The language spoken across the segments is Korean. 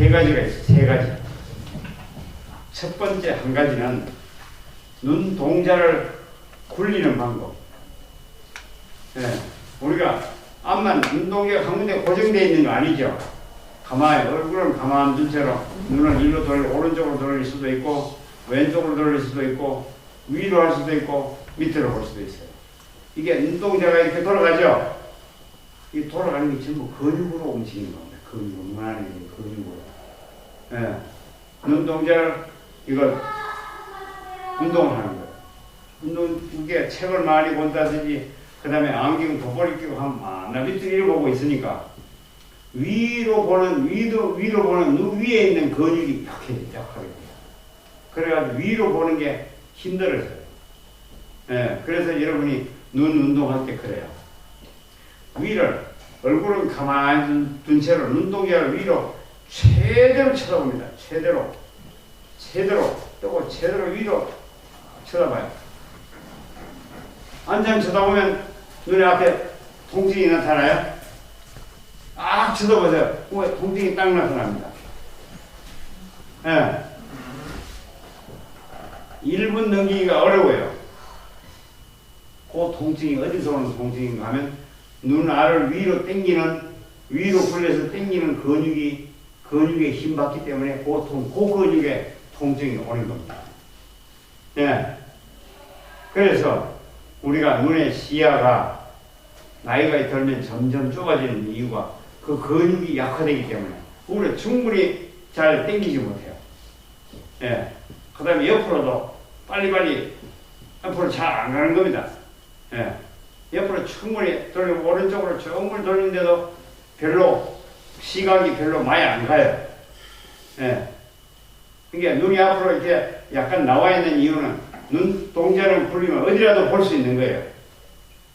세 가지가 있어. 세 가지. 첫 번째 한 가지는 눈 동자를 굴리는 방법. 예, 우리가 앞만 눈동자가 한 군데 고정되어 있는 거 아니죠? 가만히 얼굴은 가만히 둔 채로 눈을 일로 돌려 오른쪽으로 돌릴 수도 있고 왼쪽으로 돌릴 수도 있고 위로 할 수도 있고 밑으로 볼 수도 있어요. 이게 눈동자가 이렇게 돌아가죠? 이 돌아가는 게 전부 근육으로 움직이는 겁니다. 근육, 있는 근육으로. 예. 눈동자를 이걸 운동을 하는 거예요. 운동, 이게 책을 많이 본다든지, 그 다음에 안경 돋보리 끼고 하면 나 밑으로 이렇게 보고 있으니까, 위로 보는, 위로, 위로 보는 눈 위에 있는 근육이 약해, 약하게 돼요. 그래가지고 위로 보는 게 힘들어져요. 예, 그래서 여러분이 눈 운동할 때 그래요. 위를, 얼굴은 가만히 둔, 둔 채로 눈동자를 위로 최대로 쳐다봅니다. 최대로. 최대로. 또 최대로 위로 쳐다봐요. 한참 쳐다보면 눈에 앞에 통증이 나타나요? 아, 쳐다보세요. 왜 통증이 딱 나타납니다. 예. 1분 넘기기가 어려워요. 그 통증이 어디서 오는 통증인가 하면 눈 알을 위로 당기는 위로 굴려서 당기는 근육이 근육에 힘 받기 때문에 보통 그 근육에 통증이 오는 겁니다. 예. 그래서 우리가 눈의 시야가 나이가 들면 점점 좁아지는 이유가 그 근육이 약화되기 때문에 우리가 충분히 잘 당기지 못해요. 예. 그 다음에 옆으로도 빨리빨리 앞으로 잘 안 가는 겁니다. 예. 옆으로 충분히 돌리고 오른쪽으로 충분히 돌리는데도 별로 시각이 별로 많이 안 가요. 예. 이게 눈이 앞으로 이렇게 약간 나와 있는 이유는 눈 동자를 굴리면 어디라도 볼 수 있는 거예요.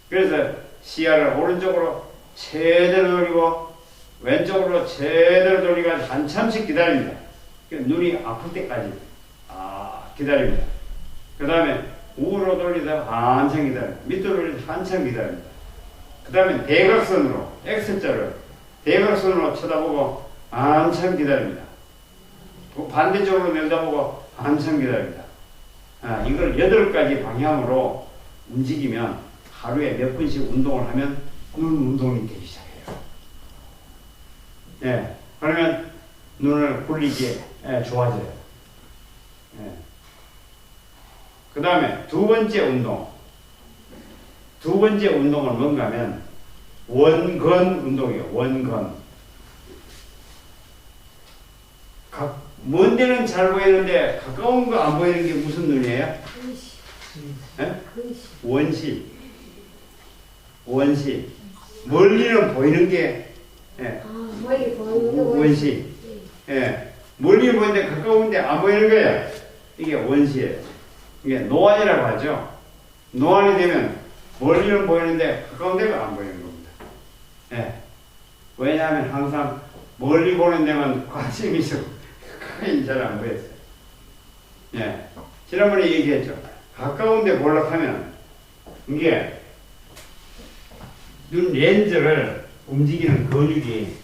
그래서 시야를 오른쪽으로 최대로 돌리고 왼쪽으로 제대로 돌리고 한참씩 기다립니다. 눈이 아플 때까지 아, 기다립니다. 그 다음에 우로 돌리다 한참 기다립니다. 밑으로 돌리다 한참 기다립니다. 그 다음에 대각선으로 X자를 대각선으로 쳐다보고 한참 기다립니다. 또 반대쪽으로 내다보고 한참 기다립니다. 아, 이걸 여덟 가지 방향으로 움직이면 하루에 몇 분씩 운동을 하면 눈 운동이 되기 시작해요. 예, 그러면 눈을 굴리기에 예, 좋아져요. 예. 그 다음에 두 번째 운동. 두 번째 운동은 뭔가 하면 원건 운동이에요. 원건. 각, 먼 데는 잘 보이는데 가까운 거 안 보이는 게 무슨 눈이에요? 예? 원시. 원시. 멀리는 보이는 게 예, 아, 머리 보이는 거 원시. 예. 멀리 보이는데 가까운데 안 보이는 거예요. 이게 원시예요. 이게 노안이라고 하죠. 노안이 되면 멀리는 보이는데 가까운 데가 안 보이는 겁니다. 예. 왜냐하면 항상 멀리 보는 데만 관심이 있고 가까이 잘안 보였어요. 예. 지난번에 얘기했죠. 가까운 데 보려고 하면 이게 눈 렌즈를 움직이는 근육이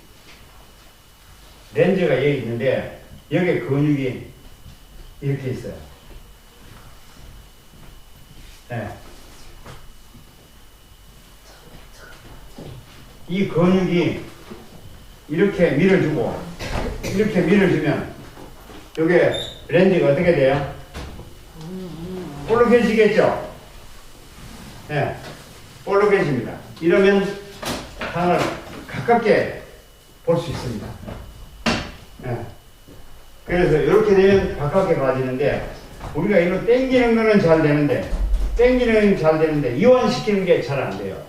렌즈가 여기 있는데 여기 근육이 이렇게 있어요. 예. 이 근육이 이렇게 밀어주고 이렇게 밀어주면 이게 렌즈가 어떻게 돼요? 볼록해지겠죠? 예, 볼록해집니다. 이러면 하나를 가깝게 볼 수 있습니다. 예. 그래서 이렇게 되면 가깝게 봐지는데 우리가 이거 땡기는 거는 잘 되는데 땡기는 건잘 되는데 이완시키는 게 잘 안 돼요.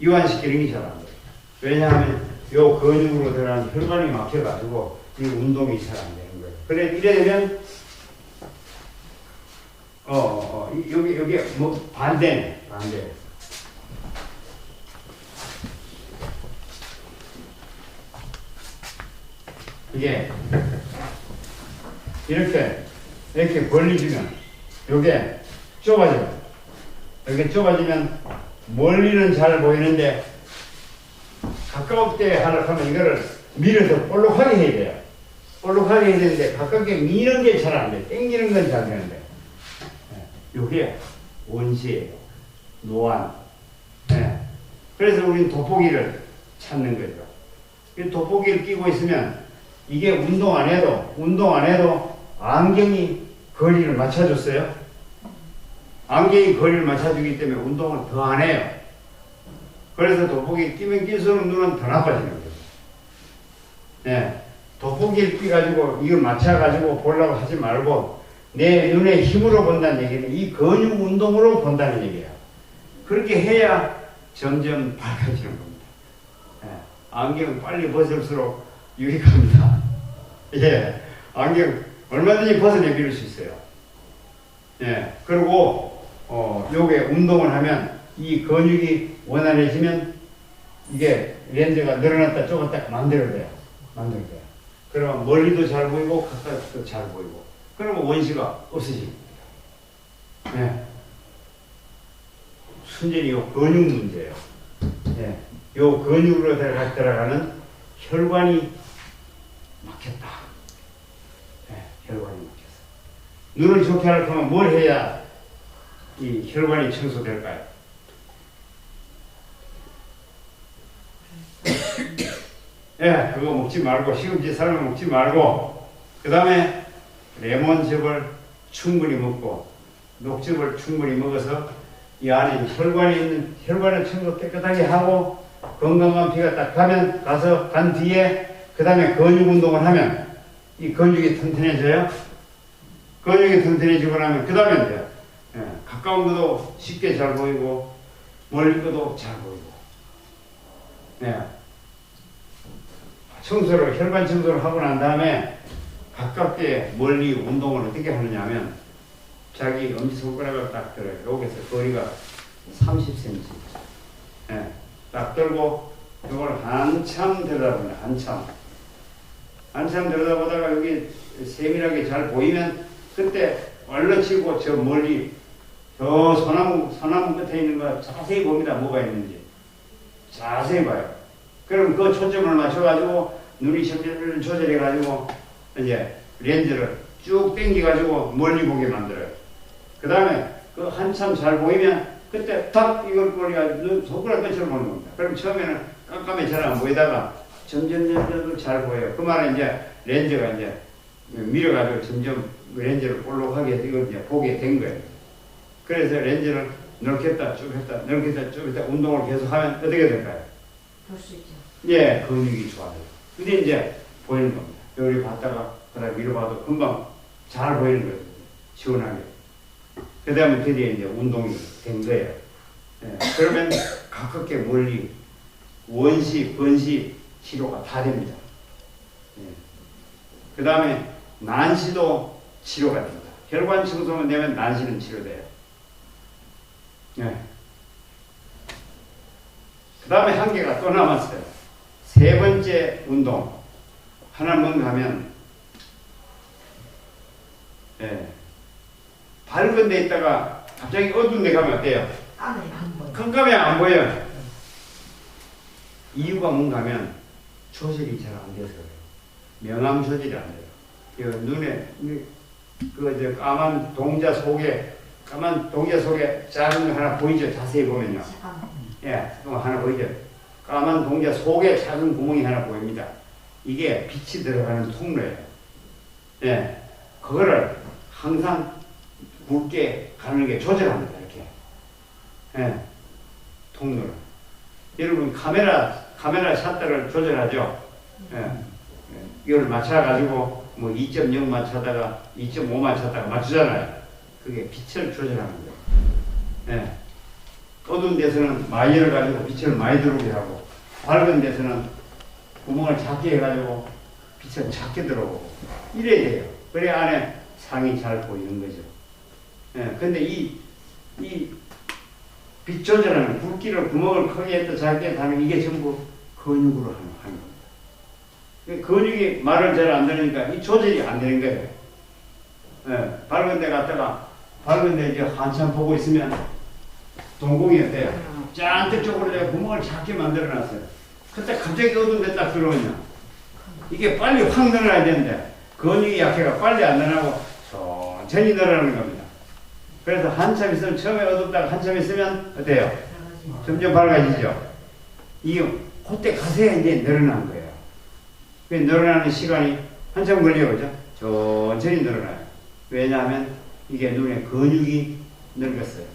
이완시키는 게 잘 안 돼요. 왜냐하면 요 근육으로 들어가는 혈관이 막혀가지고 이 운동이 잘 안 되는 거예요. 그래 이래 되면 어, 어, 어, 이- 여기 여기 뭐 반대네 반대. 이게 이렇게 이렇게 벌리주면 요게 좁아져요. 이렇게 좁아지면 멀리는 잘 보이는데 가- 가까울 때 하려고 하면 이거를 밀어서 볼록하게 해야 돼요. 볼록하게 해야 되는데 가깝게 미는 게 잘 안 돼. 땡기는 건 잘 되는데. 이게 원시예요. 노안. 예. 그래서 우리는 돋보기를 찾는 거죠. 이 돋보기를 끼고 있으면 이게 운동 안 해도 운동 안 해도 안경이 거리를 맞춰줬어요. 안경이 거리를 맞춰주기 때문에 운동을 더 안 해요. 그래서 돋보기 끼면 끼수록 눈은 더 나빠지는 거죠. 예. 돋보기를 끼가지고 이걸 맞춰가지고 보려고 하지 말고 내 눈의 힘으로 본다는 얘기는 이 근육 운동으로 본다는 얘기야. 그렇게 해야 점점 밝아지는 겁니다. 예. 안경 빨리 벗을수록 유익합니다. 예. 안경 얼마든지 벗어내 빌릴 수 있어요. 예. 그리고, 어, 요게 운동을 하면 이 근육이 원활해지면 이게 렌즈가 늘어났다 좁았다 만들어져요. 만들어져요. 그러면 멀리도 잘 보이고 가까이도 잘 보이고. 그러면 원시가 없어집니다. 예. 순전히 요 근육 문제예요. 예. 요 근육으로 들어가, 들어가는 혈관이 막혔다. 예, 혈관이 막혔어. 눈을 좋게 하려면 뭘 해야 이 혈관이 청소될까요? 예, 그거 먹지 말고 시금치 삶아 먹지 말고 그 다음에 레몬즙을 충분히 먹고 녹즙을 충분히 먹어서 이 안에 혈관이 있는 혈관을 청소 깨끗하게 하고 건강한 피가 딱 가면 가서 간 뒤에 그 다음에 근육 운동을 하면 이 근육이 튼튼해져요. 근육이 튼튼해지고 나면 그 다음에 이제 예, 가까운 것도 쉽게 잘 보이고 멀리 것도 잘 보이고 예. 청소를 혈관 청소를 하고 난 다음에 가깝게 멀리 운동을 어떻게 하느냐면 자기 엄지손가락을 딱 들어요. 여기서 거리가 30cm. 예, 딱 들고 이걸 한참 들여다보니다. 한참. 한참 들여다보다가 여기 세밀하게 잘 보이면 그때 얼른 치고 저 멀리 저 소나무 소나무 끝에 있는 거 자세히 봅니다. 뭐가 있는지 자세히 봐요. 그럼 그 초점을 맞춰가지고 눈이 점점 조절해가지고 이제 렌즈를 쭉 당겨가지고 멀리 보게 만들어요. 그 다음에 그 한참 잘 보이면 그때 탁 이걸 눈 손가락 끝을 보는 겁니다. 그럼 처음에는 깜깜해 잘안 보이다가 점점 점점 잘 보여요. 그 말은 이제 렌즈가 이제 밀어가지고 점점 렌즈를 볼록하게 이걸 이제 보게 된 거예요. 그래서 렌즈를 넓겠다 쭉 했다 넓겠다 쭉 했다 운동을 계속하면 어떻게 될까요? 볼 수 있죠. 예, 근육이 좋아져요. 근데 이제 보이는 겁니다. 여기 봤다가 그다음 위로 봐도 금방 잘 보이는 거예요. 시원하게. 그 다음에 드디어 이제 운동이 된 거예요. 예, 그러면 가깝게 멀리 원시, 번시 치료가 다 됩니다. 예. 그 다음에 난시도 치료가 됩니다. 혈관 청소만 되면 난시는 치료돼요. 예. 그 다음에 한 개가 또 남았어요. 세 번째 운동. 하나만 가면, 예. 밝은 데 있다가 갑자기 어두운 데 가면 어때요? 까매 안 보여. 깜깜해 안 보여. 이유가 뭔가 하면 조절이 잘 안 돼서 그래요. 명암 조절이 안 돼요. 그 눈에, 그, 저 까만 동자 속에, 까만 동자 속에 작은 거 하나 보이죠? 자세히 보면요. 잠깐만. 예, 또 하나 보이죠? 까만 동자 속에 작은 구멍이 하나 보입니다. 이게 빛이 들어가는 통로예요. 예, 그거를 항상 굵게 가는 게 조절합니다. 이렇게. 예, 통로를. 여러분 카메라 카메라 샷터를 조절하죠. 예, 예, 이걸 맞춰 가지고 뭐 2.0 맞춰다가 2.5 맞춰다가 맞추잖아요. 그게 빛을 조절하는 거예요. 예. 어두운 데서는 마이를 가지고 빛을 많이 들어오게 하고 밝은 데서는 구멍을 작게 해가지고 빛을 작게 들어오고 이래야 돼요. 그래 안에 상이 잘 보이는 거죠. 예, 근데 이, 이, 빛 조절하는 굵기를 구멍을 크게 했다 작게 하는 이게 전부 근육으로 하는, 하는 겁니다. 그 근육이 말을 잘 안 들으니까 이 조절이 안 되는 거예요. 예, 밝은 데 갔다가 밝은 데 이제 한참 보고 있으면 동공이 어때요? 잔뜩 쪽으로 내가 구멍을 작게 만들어 놨어요. 그때 갑자기 어두운 데 딱 들어오냐. 이게 빨리 확 늘어나야 되는데, 근육이 약해가 빨리 안 늘어나고, 천천히 늘어나는 겁니다. 그래서 한참 있으면, 처음에 어둡다가 한참 있으면, 어때요? 점점 밝아지죠? 이게, 그때 가서야 이제 늘어난 거예요. 그 늘어나는 시간이 한참 걸려요, 그죠? 천천히 늘어나요. 왜냐하면, 이게 눈에 근육이 늙었어요.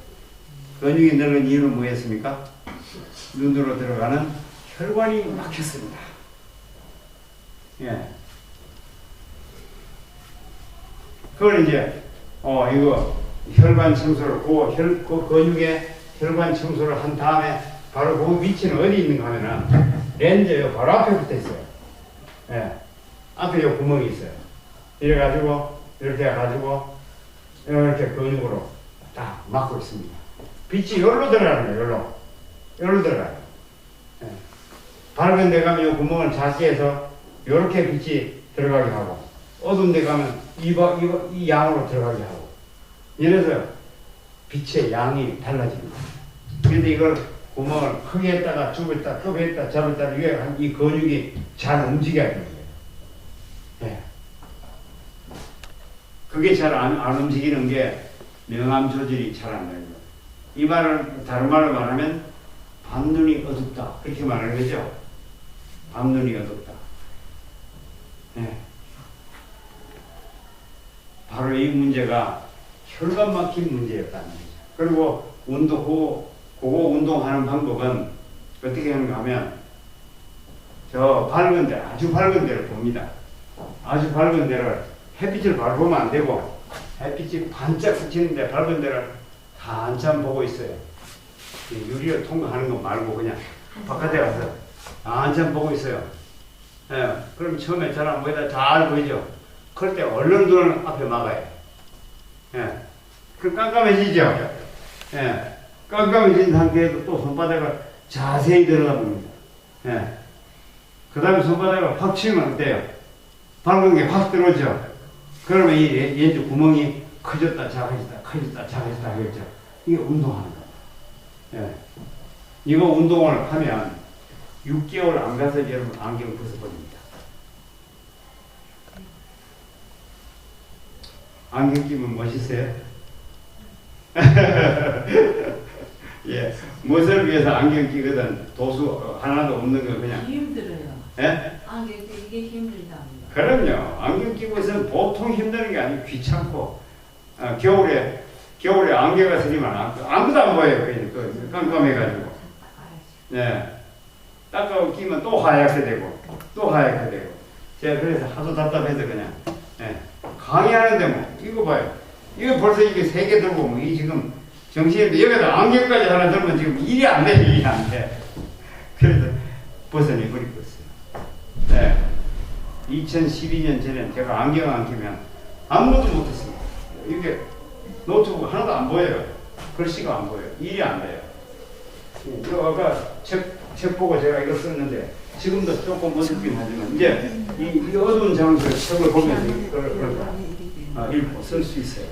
근육이 늙은 이유는 뭐였습니까? 눈으로 들어가는 혈관이 막혔습니다. 예. 그걸 이제, 어, 이거, 혈관 청소를, 그, 혈, 그 근육에 혈관 청소를 한 다음에, 바로 그 위치는 어디 있는가 하면은, 렌즈요, 바로 앞에 붙어 있어요. 예. 앞에 요 구멍이 있어요. 이래가지고, 이렇게 해가지고, 이렇게 근육으로 딱 막고 있습니다. 빛이 여기로 들어가는 거예요, 여기로. 여기로 들어가요. 예. 밝은 데 가면 이 구멍을 작게 해서 이렇게 빛이 들어가게 하고 어두운 데 가면 이, 바- 이, 바- 이 양으로 들어가게 하고 이래서 빛의 양이 달라집니다. 그런데 이걸 구멍을 크게 했다가 좁혔다 급했다 잡았다 이게 한- 이 근육이 잘 움직여야 되는 거예요. 예. 그게 잘안 안 움직이는 게 명암 조절이 잘 안 되는 거예요. 이 말을 다른 말로 말하면 밤눈이 어둡다 그렇게 말하는 거죠. 밤눈이 어둡다. 네. 바로 이 문제가 혈관 막힌 문제였다는 거죠. 그리고 운동, 그거, 그거 운동하는 방법은 어떻게 하는가 하면 저 밝은 데, 아주 밝은 데를 봅니다. 아주 밝은 데를 햇빛을 바로 보면 안 되고 햇빛이 반짝 스치는데 밝은 데를 한참 보고 있어요. 이 유리를 통과하는 거 말고 그냥 바깥에 가서 한참 보고 있어요. 예, 그럼 처음에 잘안 보이다 잘 보이죠? 그럴 때 얼른 눈을 앞에 막아요. 예, 그 깜깜해지죠? 예, 깜깜해진 상태에도 또 손바닥을 자세히 들여다봅니다. 예, 그 다음에 손바닥을 확 치면 어때요? 밝은 게 확 들어오죠? 그러면 이 렌- 렌즈 구멍이 커졌다 작아졌다 커졌다 작아졌다 하겠죠? 이게 운동하는 거예요. 예. 이거 운동을 하면 6개월 안 가서 여러분 안경 벗어버립니다. 안경 끼면 멋있어요? 예, 무엇을 위해서 안경 끼거든 도수 하나도 없는 거 그냥 힘들어요. 예? 안경 이게 힘들답니다. 그럼요. 안경 끼고 있으면 보통 힘드는 게 아니고 귀찮고 아, 겨울에 겨울에 안개가 스리면 안- 아무도 안 보여요. 그, 그 깜깜해가지고. 네. 닦아고 끼면 또 하얗게 되고 또 하얗게 되고 제가 그래서 하도 답답해서 그냥 예. 강의하는데 뭐 이거 봐요. 이거 벌써 이게 세 개 들고 뭐 이 지금 정신이 여기다 안경까지 하나 들면 지금 일이 안 돼, 일이 안 돼. 그래서 벗어내 버리고 있어요. 네. 2012년 전에 제가 안경 안 끼면 아무것도 못했습니다. 이게 노트북 하나도 안 보여요. 글씨가 안 보여요. 일이 안 돼요. 예, 이거 아까 책, 책 보고 제가 이거 썼는데 지금도 조금 어둡긴 하지만 이제 이, 이 어두운 장소에 책을 보면서 이걸, 이걸 아, 읽고 쓸 수 있어요.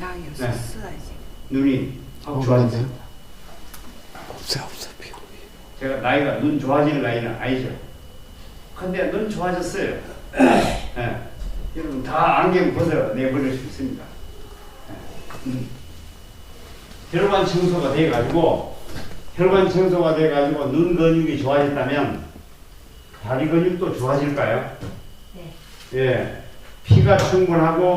양이어서 네. 눈이 확 좋아졌어요. 없어 없어 필요. 제가 나이가 눈 좋아질 나이는 아니죠. 근데 눈 좋아졌어요. 예. 여러분 다 안경 벗어 내버릴 수 있습니다. 예. 음. 혈관 청소가 돼가지고 혈관 청소가 돼가지고 눈 근육이 좋아졌다면 다리 근육도 좋아질까요? 네. 예. 피가 충분하고